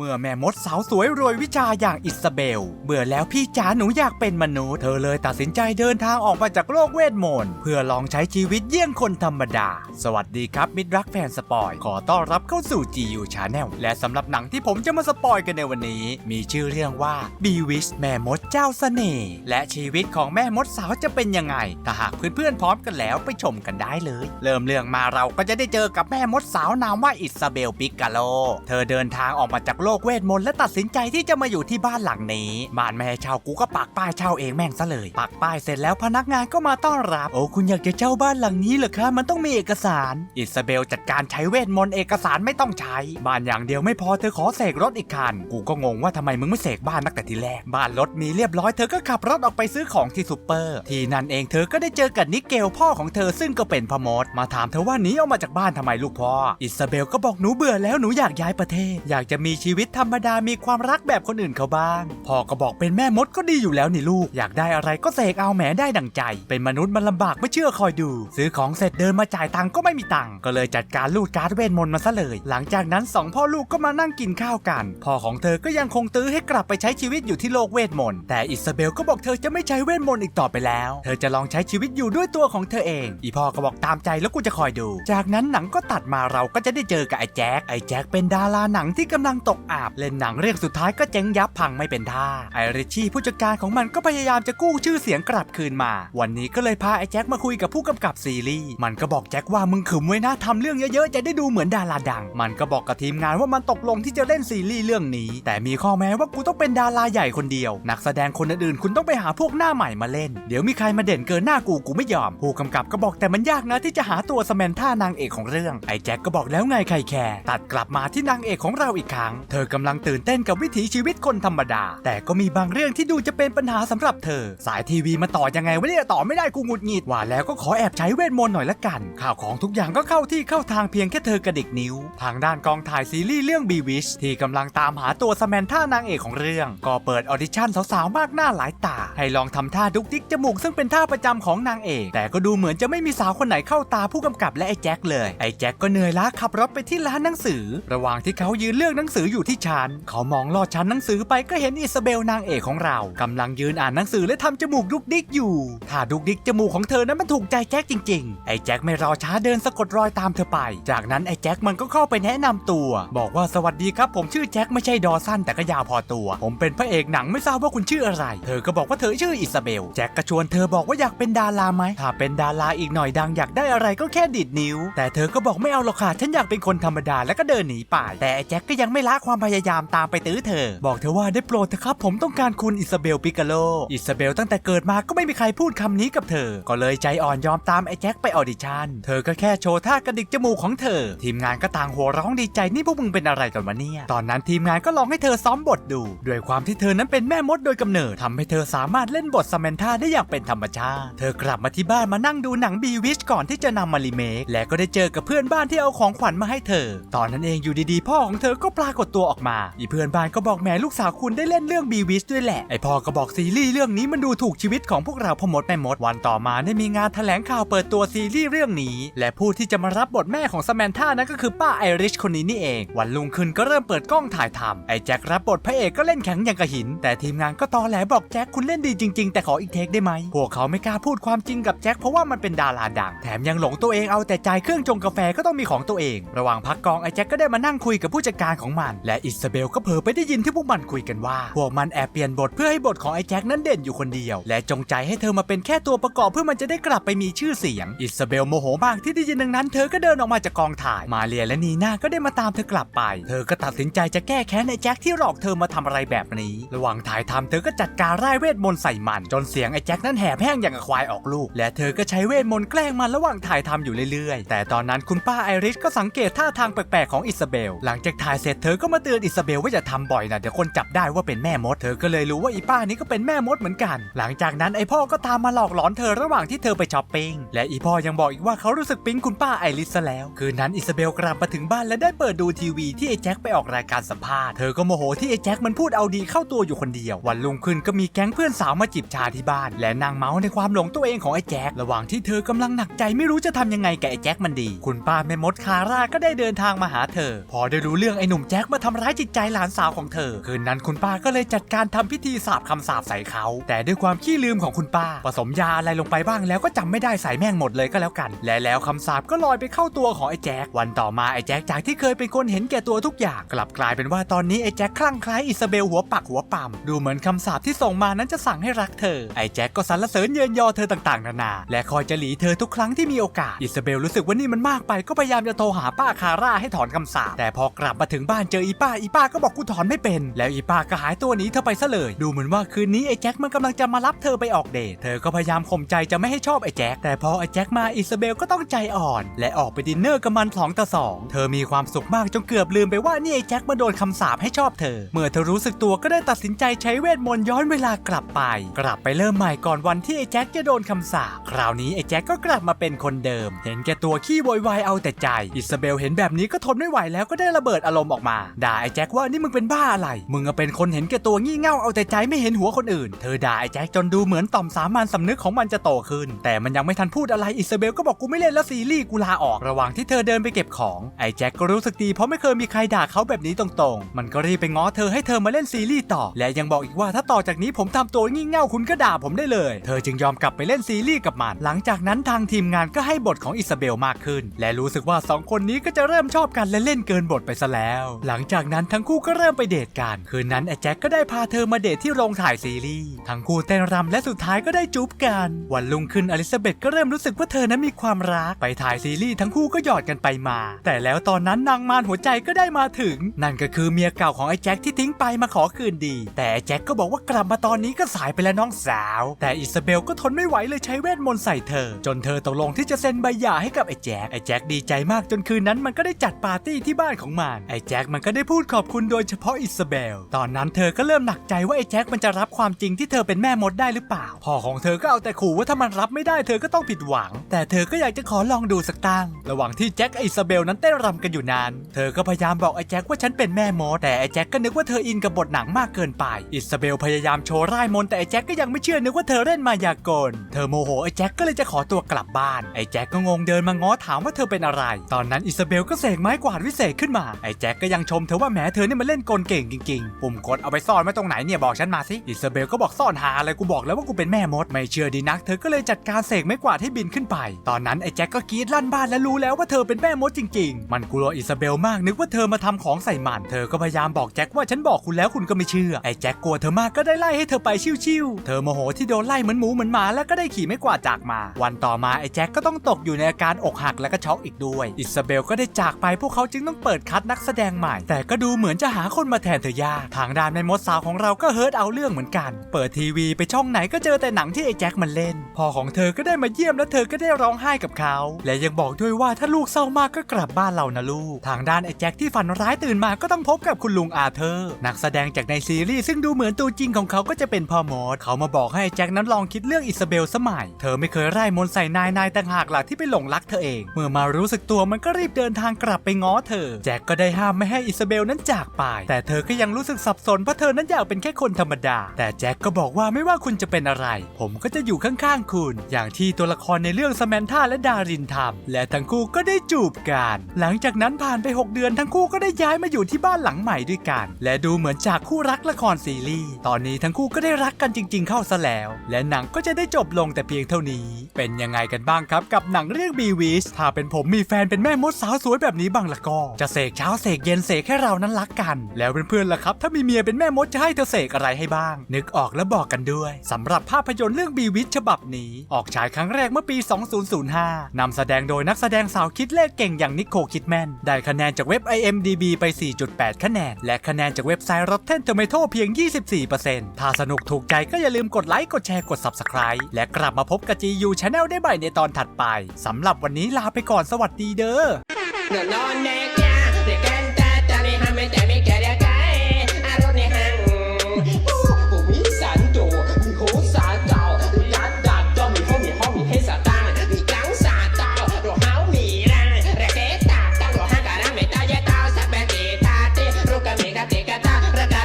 เมื่อแม่มดสาวสวยรวยวิชาอย่างอิซาเบล เบื่อแล้วพี่จ๋าหนูอยากเป็นมนุษย์ เธอเลยตัดสินใจเดินทางออกมาจากโลกเวทมนต์เพื่อลองใช้ชีวิตเยี่ยงคนธรรมดา สวัสดีครับมิตรรักแฟนสปอย ขอต้อนรับเข้าสู่ GU Channel และสำหรับหนังที่ผมจะมาสปอยกันในวันนี้ มีชื่อเรื่องว่า b w i s h แม่มดเจ้าเสน่ห์และชีวิตของแม่มดสาวจะเป็นยังไง ถ้าหากเพื่อนๆพร้อมกันแล้วไปชมกันได้เลย เริ่มเรื่องมาเราก็จะได้เจอกับแม่มดสาวนามว่าอิซาเบลปิกาโล เธอเดินทางออกมาจากโลลกเวทมนต์และตัดสินใจที่จะมาอยู่ที่บ้านหลังนี้บ้านแม่เช่ากูก็ปักป้ายเช่าเองแม่งซะเลยปักป้ายเสร็จแล้วพนักงานก็มาต้อนรับ โอ้คุณอยากจะเช่าบ้านหลังนี้เหรอคะมันต้องมีเอกสาร อิซาเบลจัดการใช้เวทมนต์เอกสารไม่ต้องใช้บ้านอย่างเดียวไม่พอเธอขอเสกรถอีกคันกูก็งงว่าทำไมมึงไม่เสกบ้านตั้งแต่ทีแรกบ้านรถมีเรียบร้อยเธอก็ขับรถออกไปซื้อของที่ซูเปอร์ ที่นั่นเองเธอก็ได้เจอกับนิกเกลพ่อของเธอซึ่งก็เป็นพมดมาถามเธอว่าหนีออกมาจากบ้านทำไมลูกพ่ออิซาเบลก็บอกหนูเบื่อแล้วหนูอยากย้ายประเทศ อยากจะมีชีวิตธรรมดามีความรักแบบคนอื่นเขาบ้าง พ่อก็บอกเป็นแม่มดก็ดีอยู่แล้วนี่ลูก อยากได้อะไรก็เสกเอาแหมได้ดังใจ เป็นมนุษย์มันลำบากไม่เชื่อคอยดู ซื้อของเสร็จเดินมาจ่ายตังค์ก็ไม่มีตังค์ก็เลยจัดการลูดการ์ดเวทมนต์มาซะเลย หลังจากนั้นสองพ่อลูกก็มานั่งกินข้าวกัน พ่อของเธอก็ยังคงตื้อให้กลับไปใช้ชีวิตอยู่ที่โลกเวทมนต์แต่อิซาเบลก็บอกเธอจะไม่ใช้เวทมนต์อีกต่อไปแล้ว เธอจะลองใช้ชีวิตอยู่ด้วยตัวของเธอเอง อีพ่อก็บอกตามใจแล้วกูจะคอยดู จากนั้นหนังก็ตัดมาเราก็จะได้เจอกับไอ้แจ็คไอ้แจ็คเป็นดาราหนังที่กำลังตกอับเล่นหนังเรื่องสุดท้ายก็เจ๊งยับพังไม่เป็นท่า ไอริชี่ผู้จัดการของมันก็พยายามจะกู้ชื่อเสียงกลับคืนมา วันนี้ก็เลยพาไอแจ็คมาคุยกับผู้กำกับซีรีส์มันก็บอกแจ็คว่ามึงขึมไว้นะทำเรื่องเยอะๆจะได้ดูเหมือนดาราดัง มันก็บอกกับทีมงานว่ามันตกลงที่จะเล่นซีรีส์เรื่องนี้ แต่มีข้อแม้ว่ากูต้องเป็นดาราใหญ่คนเดียว นักแสดงคนอื่นๆคุณต้องไปหาพวกหน้าใหม่มาเล่น เดี๋ยวมีใครมาเด่นเกินหน้ากูกูไม่ยอม ผู้กำกับก็บอกแต่มันยากนะที่จะหาตัวสแมนท่านางเอกของเรื่องไอแจ็คก็บอกแล้วไงใครแคร์ตัดกลับมาที่นางเอกของเราอีกครั้งเธอกำลังตื่นเต้นกับวิถีชีวิตคนธรรมดา แต่ก็มีบางเรื่องที่ดูจะเป็นปัญหาสำหรับเธอ สายทีวีมาต่อยังไงวะเนี่ยต่อไม่ได้กูหงุดหงิดว่าแล้วก็ขอแอบใช้เวทมนต์หน่อยละกัน ข่าวของทุกอย่างก็เข้าที่เข้าทางเพียงแค่เธอกระดิกนิ้ว ทางด้านกองถ่ายซีรีส์เรื่องบีวิชที่กำลังตามหาตัวสแมนท่านางเอกของเรื่อง ก็เปิดออดิชั่นสาวๆมากหน้าหลายตา ให้ลองทำท่าดุกดิกจมูกซึ่งเป็นท่าประจำของนางเอกแต่ก็ดูเหมือนจะไม่มีสาวคนไหนเข้าตาผู้กำกับและไอ้แจ็คเลยไอ้แจ็คก็เหนื่อยล้าขับรถไปที่ร้านหนังสือ ระหว่างที่เขายืนเลือกหนังสืออยู่ที่ชั้น เขามองลอดชั้นหนังสือไปก็เห็นอิซาเบลนางเอกของเรากำลังยืนอ่านหนังสือและทำจมูกดุกดิกอยู่ ถ้าดุกดิกจมูกของเธอนั้นมันถูกใจแจ็คจริงๆ ไอ้แจ็คไม่รอช้าเดินสะกดรอยตามเธอไป จากนั้นไอ้แจ็คมันก็เข้าไปแนะนำตัว บอกว่าสวัสดีครับผมชื่อแจ็คไม่ใช่ดอสันแต่ก็ยาวพอตัว ผมเป็นพระเอกหนังไม่ทราบว่าคุณชื่ออะไร เธอก็บอกว่าเธอชื่ออิซาเบล แจ็คก็ชวนเธอบอกว่าอยากเป็นดาราไหมถ้าเป็นดาราอีกหน่อยดังอยากได้อะไรก็แค่ดีดนิ้ว แต่เธอก็บอกไม่เอาหรอกค่ะฉันอยากเป็นคนธรรมดาแล้วก็เดินหนีไป แต่ไอ้แจ็คก็ยังไม่ละความพยายามตามไปตื้อเธอ บอกเธอว่าได้โปรดเถอะครับ ผมต้องการคุณอิซาเบลปิกาโล อิซาเบลตั้งแต่เกิดมาก็ไม่มีใครพูดคำนี้กับเธอ ก็เลยใจอ่อนยอมตามไอ้แจ็คไปออดิชั่น เธอก็แค่โชว์ท่ากระดิกจมูกของเธอ ทีมงานก็ต่างหัวร้องดีใจนี่พวกมึงเป็นอะไรกันวะเนี่ย ตอนนั้นทีมงานก็ลองให้เธอซ้อมบทดู ด้วยความที่เธอนั้นเป็นแม่มดโดยกำเนิดทำให้เธอสามารถเล่นบทสแมนธาได้อย่างเป็นธรรมชาติ เธอกลับมาที่บ้านมานั่งดูหนังบีวิชก่อนที่จะนำมารีเมค และก็ได้เจอกับเพื่อนบ้านที่เอาของขวัญมาให้เธอ ตอนนั้นเองอยู่ดีๆ พ่อของเธอก็ปรากฏตัวออกมาอีเพื่อนบ้านก็บอกแหม่ลูกสาวคุณได้เล่นเรื่องบีวิชด้วยแหละไอพ่อก็บอกซีรีส์เรื่องนี้มันดูถูกชีวิตของพวกเราพอมดแม่มดวันต่อมาได้มีงานแถลงข่าวเปิดตัวซีรีส์เรื่องนี้ และผู้ที่จะมารับบทแม่ของสแมนธานั้นก็คือป้าไอริชคนนี้นี่เอง วันรุ่งขึ้นก็เริ่มเปิดกล้องถ่ายทำไอแจ็ครับบทพระเอกก็เล่นแข็งอย่างกระหิน แต่ทีมงานก็ตอแหลบอกแจ็คคุณเล่นดีจริง ๆ แต่ขออีกเทคได้ไหมพวกเขาไม่กล้าพูดความจริงกับแจ็คเพราะว่ามันเป็นดาราดัง แถมยังหลงตัวเองเอาแต่ใจเครื่องชงกาแฟก็ต้องมีของตัวเอง ระหว่างพักกองไอแจ็คก็ได้มานั่งคุยกับผู้จัดการของมันและอิซาเบลก็เผลอไปได้ยินที่พวกมันคุยกันว่า พวกมันแอบเปลี่ยนบทเพื่อให้บทของไอ้แจ็คนั้นเด่นอยู่คนเดียว และจงใจให้เธอมาเป็นแค่ตัวประกอบเพื่อมันจะได้กลับไปมีชื่อเสียง อิซาเบลโมโหมากที่ได้ยินดังนั้นเธอก็เดินออกมาจากกองถ่าย มาเรียและนีน่าก็ได้มาตามเธอกลับไป เธอก็ตัดสินใจจะแก้แค้นไอ้แจ็คที่หลอกเธอมาทำอะไรแบบนี้ ระหว่างถ่ายทำเธอก็จัดการไล่เวทมนต์ใส่มัน จนเสียงไอ้แจ็คนั้นแหบแห้งอย่างควายออกลูก และเธอก็ใช้เวทมนต์แกล้งมันระหว่างถ่ายทำอยู่เรื่อยๆ แต่ตอนนั้นคุณป้าไอริสก็สังเกตท่าทางแปลกๆของอิซาเบล หลังจากถ่ายเสร็จเธอก็มาเตือนอิซาเบลว่าอย่าทำบ่อยนะเดี๋ยวคนจับได้ว่าเป็นแม่มด เธอก็เลยรู้ว่าอีป้านี้ก็เป็นแม่มดเหมือนกัน หลังจากนั้นไอพ่อก็ตามมาหลอกหลอนเธอระหว่างที่เธอไปช้อปปิ้ง และอีพ่อยังบอกอีกว่าเขารู้สึกปิ๊งคุณป้าไอริสซะแล้ว คืนนั้นอิซาเบลกลับมาถึงบ้านและได้เปิดดูทีวีที่ไอแจ็คไปออกรายการสัมภาษณ์ เธอก็โมโหที่ไอแจ็คมันพูดเอาดีเข้าตัวอยู่คนเดียว วันรุ่งขึ้นก็มีแก๊งเพื่อนสาวมาจีบชาที่บ้าน และนางเมาในความหลงตัวเองของไอแจ็ค ระหว่างที่เธอกำลังหนักใจไม่รู้จะทำยังไงกับไอแจ็คมันดี คุณป้าแม่มดคาร่าก็ได้เดินทางมาหาเธอ พอได้รู้เรื่องไอหนุ่มแจ็คมาทำร้ายจิตใจหลานสาวของเธอ คืนนั้นคุณป้าก็เลยจัดการทำพิธีสาบคำสาปใส่เขา แต่ด้วยความขี้ลืมของคุณป้า ผสมยาอะไรลงไปบ้างแล้วก็จำไม่ได้ใส่แม่งหมดเลยก็แล้วกัน และแล้วคำสาปก็ลอยไปเข้าตัวของไอ้แจ็ควันต่อมาไอ้แจ็คจากที่เคยเป็นคนเห็นแก่ตัวทุกอย่างกลับกลายเป็นว่าตอนนี้ไอ้แจ็คคลั่งคล้ายอิซาเบลหัวปักหัวปั๊มดูเหมือนคำสาปที่ส่งมานั้นจะสั่งให้รักเธอไอ้แจ็คก็สรรเสริญเยินยอเธอต่างๆ นานา และคอยจะหลีเธอทุกครั้งที่มีโอกาสอิซาเบลรู้สึกว่านี่มันมากไปก็พยายามจะโทรหาป้าคาร่าให้ถอนคำสาปแต่พอกลับมาถึงบ้านเจออีป้าอีป้าก็บอกกูถอนไม่เป็น แล้วอีป้าก็หายตัวหนีเธอไปซะเลย ดูเหมือนว่าคืนนี้ไอ้แจ็คมันกำลังจะมารับเธอไปออกเดทเธอก็พยายามข่มใจจะไม่ให้ชอบไอ้แจ็คแต่พอไอ้แจ็คมาอิซาเบลก็ต้องใจอ่อน และออกไปดินเนอร์กับมันสองต่อสองเธอมีความสุขมากจนเกือบลืมไปว่านี่ไอ้แจ็คมาโดนคำสาปให้ชอบเธอ เมื่อเธอรู้สึกตัวก็ได้ตัดสินใจใช้เวทมนต์ย้อนเวลากลับไป กลับไปเริ่มใหม่ก่อนวันที่ไอ้แจ็คจะโดนคำสาปคราวนี้ไอ้แจ็คก็กลับมาเป็นคนเดิม เห็นแก่ตัวขี้โวยวายเอาแต่ใจ อิซาเบลเห็นแบบนี้ก็ทนไม่ไหวแล้วก็ได้ระเบิดอารมณ์ออกมาด่าไอ้แจ็คว่านี่มึงเป็นบ้าอะไร มึงเป็นคนเห็นแก่ตัวงี่เง่าเอาแต่ใจไม่เห็นหัวคนอื่น เธอด่าไอ้แจ็คจนดูเหมือนต่อมสามัญสำนึกของมันจะโตขึ้น แต่มันยังไม่ทันพูดอะไรอิซาเบลก็บอกกูไม่เล่นแล้วซีรีส์กูลาออกระหว่างที่เธอเดินไปเก็บของไอ้แจ็คก็รู้สึกดีเพราะไม่เคยมีใครด่าเขาแบบนี้ตรงๆ มันก็รีบไปง้อเธอให้เธอมาเล่นซีรีส์ต่อ และยังบอกอีกว่าถ้าต่อจากนี้ผมทำตัวงี่เง่าคุณก็ด่าผมได้เลย เธอจึงยอมกลับไปเล่นซีรีส์กับมัน หลังจากนั้นทางทีมงานก็ให้บทของอิซาเบลมากขึ้น และรู้สึกว่าสองคนนี้ก็จะเริ่มชอบกันและเล่นเกินบทไปซะแล้ว หลังจากนั้นทั้งคู่ก็เริ่มไปเดทกัน คืนนั้นไอ้แจ็คก็ได้พาเธอมาเดทที่โรงถ่ายซีรีส์ ทั้งคู่เต้นรำและสุดท้ายก็ได้จูบกัน วันรุ่งขึ้นอลิซาเบธก็เริ่มรู้สึกว่าเธอนั้นมีความรัก ไปถ่ายซีรีส์ทั้งคู่ก็หยอดกันไปมา แต่แล้วตอนนั้นนางมารหัวใจก็ได้มาถึง นั่นก็คือเมียเก่าของไอ้แจ็คที่ทิ้งไปมาขอคืนดี แต่ไอ้แจ็คก็บอกว่ากลับมาตอนนี้ก็สายไปแล้วน้องสาว แต่อิซาเบลก็ทนไม่ไหวเลยใช้เวทมนต์ใส่เธอ จนเธอตกลงที่จะเซ็นใบหย่าให้กับไอ้แจ็ค ไอ้แจ็คดีใจมากจนคืนนั้นมันก็ได้จัดปาร์ตี้ที่บ้านของมัน ไอ้แจ็คมันก็ไได้พูดขอบคุณโดยเฉพาะอิซาเบล ตอนนั้นเธอก็เริ่มหนักใจว่าไอ้แจ็คมันจะรับความจริงที่เธอเป็นแม่มดได้หรือเปล่า พ่อของเธอก็เอาแต่ขู่ว่าถ้ามันรับไม่ได้เธอก็ต้องผิดหวัง แต่เธอก็อยากจะขอลองดูสักตั้ง ระหว่างที่แจ็คอิซาเบลนั้นเต้นรำกันอยู่นาน เธอก็พยายามบอกไอ้แจ็คว่าฉันเป็นแม่มดแต่ไอ้แจ็คก็นึกว่าเธออินกับบทหนังมากเกินไป อิซาเบลพยายามโชว์ร่ายมนแต่ไอ้แจ็คก็ยังไม่เชื่อนึกว่าเธอเล่นมายากล เธอโมโหไอ้แจ็คก็เลยจะขอตัวกลับบ้าน ไอ้แจ็คก็งงเดินมาง้อถามว่าเธอเป็นอะไร ตอนนั้นอิซาเบลก็เสกไม้กวาดวิเศษขึ้นมา ไอ้แจ็คก็ยังชมเธอว่าแหมเธอนี่มันเล่นกลเก่งจริงๆ ปุ่มกดเอาไปซ่อนไว้ตรงไหนเนี่ยบอกฉันมาสิ อิซาเบลก็บอกซ่อนหาอะไรกูบอกแล้วว่ากูเป็นแม่มด ไม่เชื่อดีนัก เธอก็เลยจัดการเสกไม้กวาดให้บินขึ้นไป ตอนนั้นไอ้แจ็คก็กรีดลั่นบ้านและรู้แล้วว่าเธอเป็นแม่มดจริงๆ มันกลัวอิซาเบลมากนึกว่าเธอมาทำของใส่มัน เธอก็พยายามบอกแจ็คว่าฉันบอกคุณแล้วคุณก็ไม่เชื่อ ไอ้แจ็คกลัวเธอมากก็ได้ไล่ให้เธอไปชิวๆ เธอโมโหที่โดนไล่เหมือนหมูเหมือนหมาแล้วก็ได้ขี่ไม้กวาดจากมา วันต่อมาไอ้แจ็คก็ต้องตกอยู่ในอาการอกหักและก็ช็อกอีกด้วย อิซาเบลก็ได้จากไปพวกเขาจึงต้องเปิดคัดนักแสดงใหม่แต่ก็ดูเหมือนจะหาคนมาแทนเธอยากทางด้านในมดสาวของเราก็เฮิร์ตเอาเรื่องเหมือนกัน เปิดทีวีไปช่องไหนก็เจอแต่หนังที่ไอ้แจ็คมันเล่น พ่อของเธอก็ได้มาเยี่ยมและเธอก็ได้ร้องไห้กับเขา และยังบอกด้วยว่าถ้าลูกเศร้ามากก็กลับบ้านเรานะลูก ทางด้านไอ้แจ็คที่ฝันร้ายตื่นมาก็ต้องพบกับคุณลุงอาเธอร์ นักแสดงจากในซีรีส์ซึ่งดูเหมือนตัวจริงของเขาก็จะเป็นพ่อมดเขามาบอกให้ไอ้แจ็คนั้นลองคิดเรื่องอิซาเบลสมัย เธอไม่เคยไล่มนต์ใส่นายนายต่างหากหลักที่ไปหลงรักเธอเอง เมื่อมารู้สึกตัวมันก็รีบเดินทางกลับไปง้อเธอ แจ็คก็ได้ห้ามไม่ให้อิซาเบลนั้นจากไป แต่เธอก็ยังรู้สึกสับสนเพราะเธอนั้นอยากเป็นแค่คนธรรมดา แต่แจ็คก็บอกว่าไม่ว่าคุณจะเป็นอะไร ผมก็จะอยู่ข้างๆคุณ อย่างที่ตัวละครในเรื่องสแมนธาและดารินทำและทั้งคู่ก็ได้จูบกัน หลังจากนั้นผ่านไป 6 เดือนทั้งคู่ก็ได้ย้ายมาอยู่ที่บ้านหลังใหม่ด้วยกัน และดูเหมือนจากคู่รักละครซีรีส์ตอนนี้ทั้งคู่ก็ได้รักกันจริง ๆ เข้าซะแล้ว และหนังก็จะได้จบลงแต่เพียงเท่านี้ เป็นยังไงกันบ้างครับกับหนังเรื่องบีวิสถ้าเป็นผมมีแฟนเป็นแม่มดสาวสวยแบบนี้บ้างละก็จะเสกเช้าเสกเย็นเสกให้เรานั้นรักกัน แล้วเพื่อนๆล่ะครับ ถ้ามีเมียเป็นแม่มดจะให้เธอเสกอะไรให้บ้าง นึกออกแล้วบอกกันด้วยสำหรับภาพยนตร์เรื่องบีวิสฉบับนี้ ออกฉายครั้งแรกเมื่อปี 2005นำแสดงโดยนักแสดงสาวคิดเลขเก่งอย่างนิโคคิดแมนได้คะแนนจากเว็บ IMDB ไป 4.8 คะแนน และคะแนนจากเว็บไซต์ Rotten Tomato เพียง 24%ถ้าสนุกถูกใจก็อย่าลืมกดไลค์กดแชร์กด Subscribe และกลับมาพบกับ GU Channel ได้ใหม่ในตอนถัดไปสำหรับวันนี้ลาไปก่อนสวัสดีเด้อ The